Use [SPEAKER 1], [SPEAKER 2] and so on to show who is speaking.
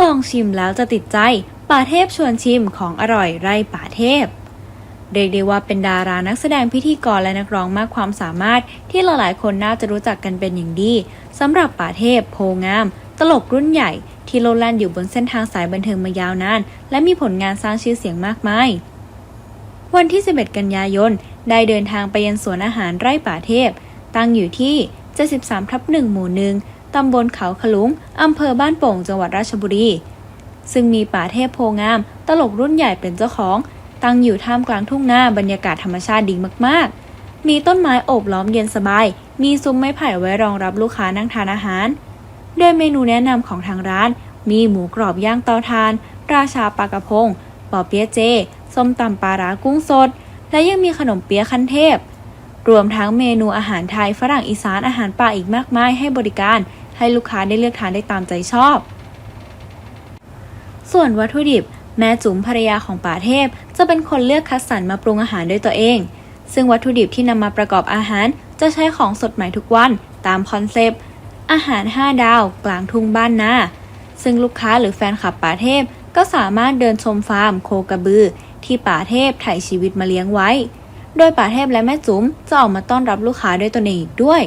[SPEAKER 1] ลองชิมแล้วจะติดใจป่าเทพชวนชิมของอร่อยไร่ป่าเทพ เรียกได้ว่าเป็นดารานักแสดงพิธีกรและนักร้องมากความสามารถที่หลายๆคนน่าจะรู้จักกันเป็นอย่างดีสำหรับป่าเทพโพงาม ตลกรุ่นใหญ่ ที่โลดแล่นอยู่บนเส้นทางสายบันเทิงมายาวนาน และมีผลงานสร้างชื่อเสียงมากมายวันที่ 11 กันยายน ได้เดินทางไปยังสวนอาหารไร่ป่าเทพ ตั้งอยู่ที่ 73ทับ1หมู่หนึ่ง ตำบลเขาขลุง อำเภอบ้านโป่ง จังหวัดราชบุรี ซึ่งมีป่าเทพโพงาม ตลกรุ่นใหญ่เป็นเจ้าของ ตั้งอยู่ท่ามกลางทุ่งนาบรรยากาศธรรมชาติดีมากๆ มีต้นไม้โอบล้อมเย็นสบาย มีซุ้มไม้ไผ่ไว้รองรับลูกค้านั่งทานอาหาร โดยเมนูแนะนำของทางร้าน มีหมูกรอบย่างเตาถ่าน ราชาปลากระพงปอเปี๊ยะเจ ส้มตำปลาร้ากุ้งสด และยังมีขนมเปี๊ยะขั้นเทพรวมทั้งเมนูอาหารไทยฝรั่งอีสานอาหารป่าอีกมากมายให้บริการ ให้ลูกค้าได้เลือกทานได้ตามใจชอบ ส่วนวัตถุดิบ แม่จุ๋มภรรยาของป่าเทพ จะเป็นคนเลือกคัดสรรมาปรุงอาหารด้วยตัวเอง ซึ่งวัตถุดิบที่นำมาประกอบอาหารจะใช้ของสดใหม่ทุกวันตามคอนเซปต์อาหาร 5 ดาว กลางทุ่งบ้านนาซึ่งลูกค้าหรือแฟนคลับป่าเทพก็สามารถเดินชมฟาร์มโคกระบือ ที่ป่าเทพถ่ายชีวิตมาเลี้ยงไว้ โดยป่าเทพและแม่จุ๋มจะออกมาต้อนรับลูกค้าด้วยตนเองอีกด้วย